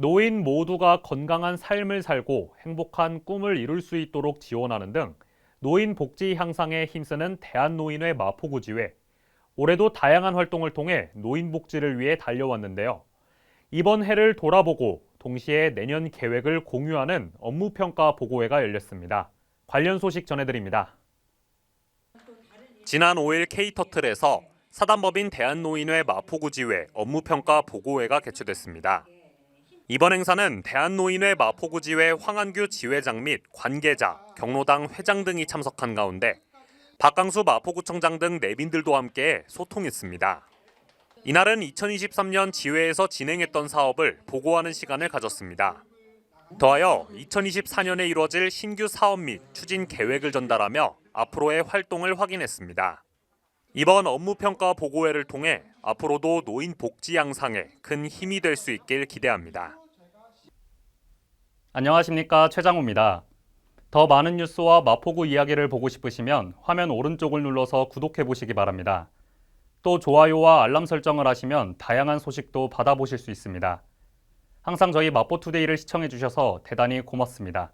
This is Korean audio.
노인 모두가 건강한 삶을 살고 행복한 꿈을 이룰 수 있도록 지원하는 등 노인 복지 향상에 힘쓰는 대한노인회 마포구지회. 올해도 다양한 활동을 통해 노인 복지를 위해 달려왔는데요. 이번 해를 돌아보고 동시에 내년 계획을 공유하는 업무평가 보고회가 열렸습니다. 관련 소식 전해드립니다. 지난 5일 K터틀에서 사단법인 대한노인회 마포구지회 업무평가 보고회가 개최됐습니다. 이번 행사는 대한노인회 마포구지회 황한규 지회장 및 관계자, 경로당 회장 등이 참석한 가운데 박강수 마포구청장 등 내빈들도 함께 소통했습니다. 이날은 2023년 지회에서 진행했던 사업을 보고하는 시간을 가졌습니다. 더하여 2024년에 이루어질 신규 사업 및 추진 계획을 전달하며 앞으로의 활동을 확인했습니다. 이번 업무평가 보고회를 통해 앞으로도 노인 복지 향상에 큰 힘이 될 수 있길 기대합니다. 안녕하십니까 최장우입니다. 더 많은 뉴스와 마포구 이야기를 보고 싶으시면 화면 오른쪽을 눌러서 구독해 보시기 바랍니다. 또 좋아요와 알람 설정을 하시면 다양한 소식도 받아보실 수 있습니다. 항상 저희 마포투데이를 시청해 주셔서 대단히 고맙습니다.